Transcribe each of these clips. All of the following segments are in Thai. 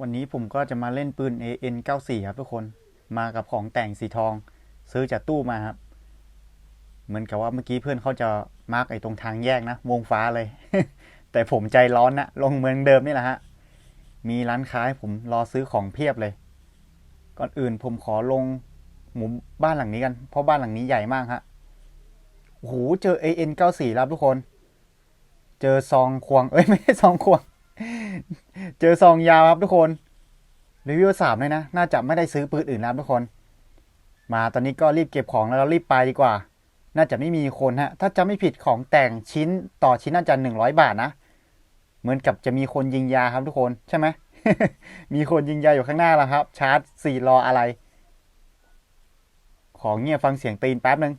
วันนี้ผมก็จะมาเล่นปืน AN 94ครับทุกคน มากับของแต่งสีทอง ซื้อจากตู้มาครับ เหมือนกับว่าเมื่อกี้เพื่อนเขาจะมาร์กไอ้ตรงทางแยกนะ วงฟ้าเลย แต่ผมใจร้อนนะ ลงเมืองเดิมนี่แหละฮะ มีร้านค้าให้ผมรอซื้อของเพียบเลย ก่อนอื่นผมขอลงหมู่บ้านหลังนี้กัน เพราะบ้านหลังนี้ใหญ่มากฮะ โอ้โห เจอ AN 94แล้วทุกคน เจอซองควง เอ้ยไม่ใช่ซองควง เจอซองยาวครับทุกคนรีวิวสามเลยนะ น่าจะไม่ได้ซื้อปืนอื่นแล้วทุกคน มาตอนนี้ก็รีบเก็บของแล้วเรารีบไปดีกว่า น่าจะไม่มีคนฮะ ถ้าจะไม่ผิดของแต่งชิ้นต่อชิ้นน่าจะหนึ่งร้อยบาทนะ เหมือนกับจะมีคนยิงยาครับทุกคนใช่ไหม มีคนยิงยาอยู่ข้างหน้าแล้วครับ ชาร์จสี่รออะไร ของเงียบฟังเสียงตีนแป๊บนึง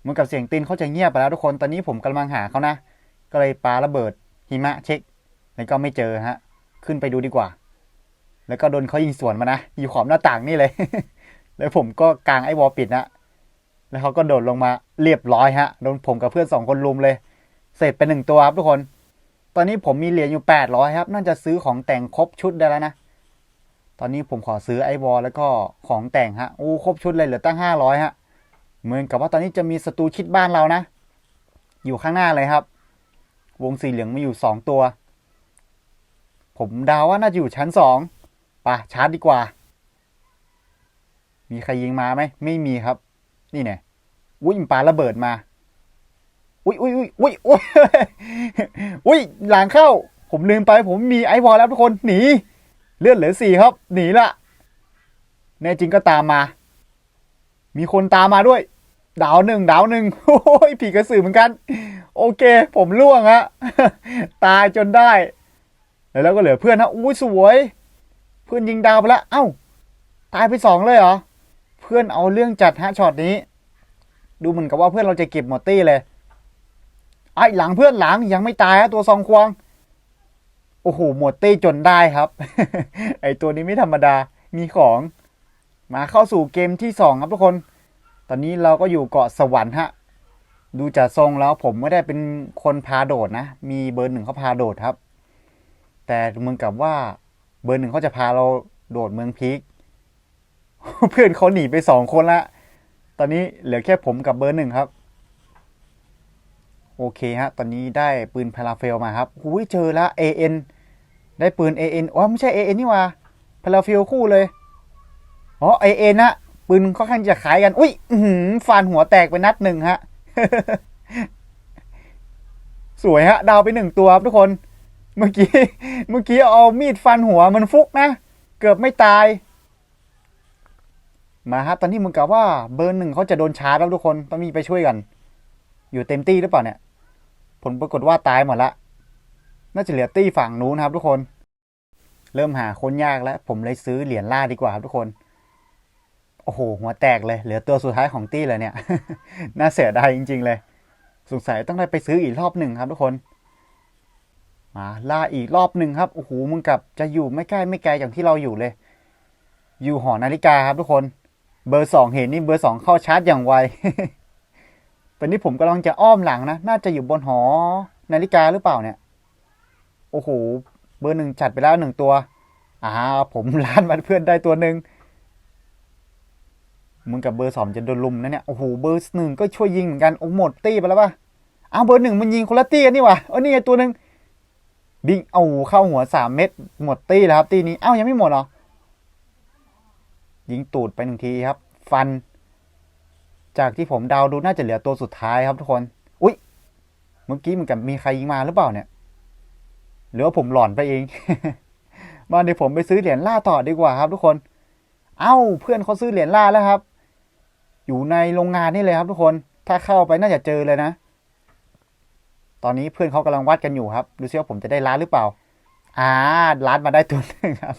เหมือนกับเสียงตีนเขาจะเงียบไปแล้วทุกคน ตอนนี้ผมกำลังหาเขานะ ก็เลยปาระเบิดหิมะเช็ค แล้วก็ไม่เจอฮะ ขึ้นไปดูดีกว่า แล้วก็โดนเขายิงสวนมานะ อยู่ขอบหน้าต่างนี่เลย แล้วผมก็กางไอ้วอลปิดนะ แล้วเขาก็โดดลงมาเรียบร้อยฮะ โดนผมกับเพื่อนสองคนลุมเลย เสร็จไปหนึ่งตัวครับทุกคน ตอนนี้ผมมีเหรียญอยู่แปดร้อยครับ น่าจะซื้อของแต่งครบชุดได้แล้วนะ ตอนนี้ผมขอซื้อไอ้วอลแล้วก็ของแต่งฮะ โอ้ครบชุดเลยเหลือตั้งห้าร้อยฮะ เหมือนกับว่าตอนนี้จะมีศัตรูชิดบ้านเรานะ อยู่ข้างหน้าเลยครับ วงสีเหลืองมีอยู่สองตัว ผมเดาว่าน่าจะอยู่ชั้นสองป่ะชาร์จดีกว่า มีใครยิงมาไหม ไม่มีครับ นี่เนี่ยอุ้ยปาระเบิดมา อุ้ยอุ้ยอุ้ยอุ้ยอุ้ยอุ้ยหลังเข้า ผมลืมไป ผมมีไอวอลแล้วทุกคน หนี เลือดเหลือสี่ครับ หนีละแน่จริงก็ตามมา มีคนตามมาด้วย ดาวหนึ่งดาวหนึ่งโอ้ยผีกระสือเหมือนกัน โอเค ผมล่วงฮะ ตายจนได้ แล้วก็เหลือเพื่อนนะอุ้ยสวย เพื่อนยิงดาวไปแล้วเอ้า ตายไปสองเลยเหรอ เพื่อนเอาเรื่องจัดฮะช็อตนี้ ดูเหมือนกับว่าเพื่อนเราจะเก็บหมดตี้เลยไอ้หลังเพื่อนหลังยังไม่ตายฮะตัวซองควง โอ้โหหมดตี้จนได้ครับ ไอตัวนี้ไม่ธรรมดามีของมาเข้าสู่เกมที่สองครับทุกคน ตอนนี้เราก็อยู่เกาะสวรรค์ฮะ ดูจากทรงแล้วผมไม่ได้เป็นคนพาโดดนะ มีเบอร์หนึ่งเขาพาโดดครับ แต่เหมือนกับว่าเบอร์หนึ่งเขาจะพาเราโดดเมืองพีคเพื่อนเขาหนีไปสองคนละ ตอนนี้เหลือแค่ผมกับเบอร์หนึ่งครับ โอเคฮะ ตอนนี้ได้ปืนพาราเฟลมาครับหูยเจอแล้ว AN ได้ปืน AN อ๋อไม่ใช่ AN นี่ว่าพาราเฟลคู่เลย อ๋อ AN นะปืนค่อนข้างจะขายกัน อุ้ยฟันหัวแตกไปนัดหนึ่งฮะ สวยฮะ ดาวไปหนึ่งตัวครับทุกคน เมื่อกี้ เมื่อกี้เอามีดฟันหัวมันฟุกนะ เกือบไม่ตาย มาฮะตอนนี้มึงกับว่าเบอร์หนึ่งเขาจะโดนชาร์จแล้วทุกคน ต้องมีไปช่วยกัน อยู่เต็มตี้หรือเปล่าเนี่ย ผลปรากฏว่าตายหมดละ น่าจะเหลือตี้ฝั่งนู้นครับ ทุกคน เริ่มหาคนยากแล้ว ผมเลยซื้อเหรียญล่าดีกว่าครับทุกคน โอ้โห หัวแตกเลย เหลือตัวสุดท้ายของตี้เลยเนี่ย น่าเสียดายจริง ๆ เลย สงสัยต้องได้ไปซื้ออีกรอบหนึ่งครับทุกคน มาล่าอีกรอบหนึ่งครับโอ้โหมึงกับจะอยู่ไม่ใกล้ไม่ไกลอย่างที่เราอยู่เลย อยู่หอนาฬิกาครับทุกคน เบอร์สองเห็นนี่เบอร์สองเข้าชาร์จอย่างไวตอนนี้ผมกำลังจะอ้อมหลังนะ น่าจะอยู่บนหอนาฬิกาหรือเปล่าเนี่ย โอ้โห เบอร์หนึ่งจัดไปแล้วหนึ่งตัว อ่า ผมล้านมาเพื่อนได้ตัวหนึ่งมึงกับเบอร์สองจะโดนลุมนะเนี่ย โอ้โห เบอร์หนึ่งก็ช่วยยิงเหมือนกัน โอ้หมดตี้ไปแล้วปะอ้าวเบอร์หนึ่งมันยิงคนละตี้กันนี่หว่าเออนี่ไงตัวหนึ่ง บิงเอาเข้าหัวสามเม็ดหมดตี้แล้วครับ ตี้นี้เอ้ายังไม่หมดเหรอ ยิงตูดไปหนึ่งทีครับ ฟัน จากที่ผมเดาดูน่าจะเหลือตัวสุดท้ายครับทุกคน อุ๊ยเมื่อกี้เหมือนกับมีใครยิงมาหรือเปล่าเนี่ย หรือว่าผมหลอนไปเอง มาเดี๋ยวผมไปซื้อเหรียญล่าต่อดีกว่าครับ ทุกคน เอ้า เพื่อนเขาซื้อเหรียญล่าแล้วครับ อยู่ในโรงงานนี่เลยครับ ทุกคน ถ้าเข้าไปน่าจะเจอเลยนะ ตอนนี้เพื่อนเขากำลังวัดกันอยู่ครับ ดูซิว่าผมจะได้ล้านหรือเปล่า อ่าล้านมาได้ตัวหนึ่งครับ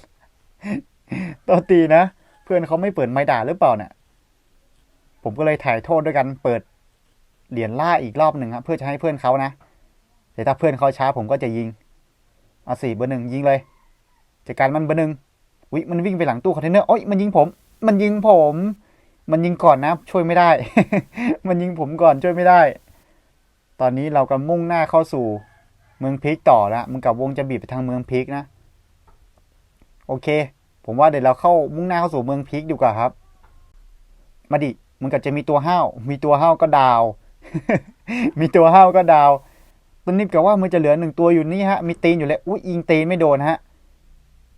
ตัวตีนะ เพื่อนเขาไม่เปิดไม้ด่าหรือเปล่าเนี่ย ผมก็เลยถ่ายโทษด้วยกันเปิดเหรียญล่าอีกรอบหนึ่งครับเพื่อจะให้เพื่อนเขานะแต่ถ้าเพื่อนเขาช้าผมก็จะยิงเอาสี่เบอร์หนึ่งยิงเลยจัดการมันเบอร์หนึ่งวิมันวิ่งไปหลังตู้คอนเทนเนอร์โอ้ยมันยิงผม มันยิงผม มันยิงก่อนนะ ช่วยไม่ได้ มันยิงผมก่อนช่วยไม่ได้ ตอนนี้เรากำลังมุ่งหน้าเข้าสู่เมืองพีกต่อแล้วมึงกับวงจะบีบไปทางเมืองพีกนะ โอเค ผมว่าเดี๋ยวเราเข้ามุ่งหน้าเข้าสู่เมืองพีคดีกว่าครับ มาดิมันก็จะมีตัวห้าว มีตัวห้าวก็ดาว มีตัวห้าวก็ดาวตอนนี้กับว่ามันจะเหลือหนึ่งตัวอยู่นี่ฮะ มีตีนอยู่แล้วอุ้ยอิงตีนไม่โดนฮะ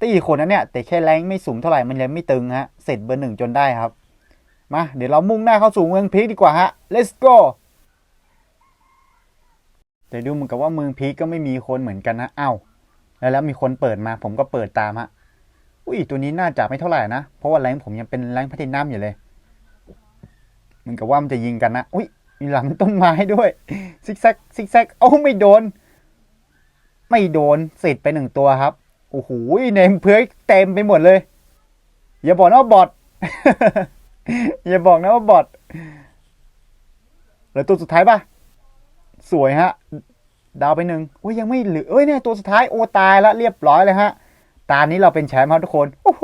ตีคนนั้นเนี่ย แต่แค่แรงไม่สูงเท่าไหร่มันยังไม่ตึงฮะ เสร็จเบอร์หนึ่งจนได้ครับ มา เดี๋ยวเรามุ่งหน้าเข้าสู่เมืองพีคดีกว่าฮะ let's go แต่ดูเหมือนกับว่าเมืองพีก็ไม่มีคนเหมือนกันนะอ้าวแล้วแล้วมีคนเปิดมาผมก็เปิดตามฮะอุ้ยตัวนี้น่าจะไม่เท่าไหร่นะ เพราะว่าแรงผมยังเป็นแรงพัฒนัมอยู่เลยเหมือนกับว่ามันจะยิงกันนะ อุ้ยมีหลังต้นไม้ด้วยซิกแซกซิกแซกโอ้ไม่โดน ไม่โดนเสร็จไปหนึ่งตัวครับโอ้โหเนมเพื่อเต็มไปหมดเลย อย่าบอกนะว่าบอทอย่าบอกนะว่าบอทเลือตัวสุดท้ายป่ะ สวยฮะ ดาวไปหนึ่งโอ้ยยังไม่เหลือเอ้ยเนี่ยตัวสุดท้ายโอ้ตายละเรียบร้อยเลยฮะ ตานี้เราเป็นแชมป์ครับทุกคน โอ้โห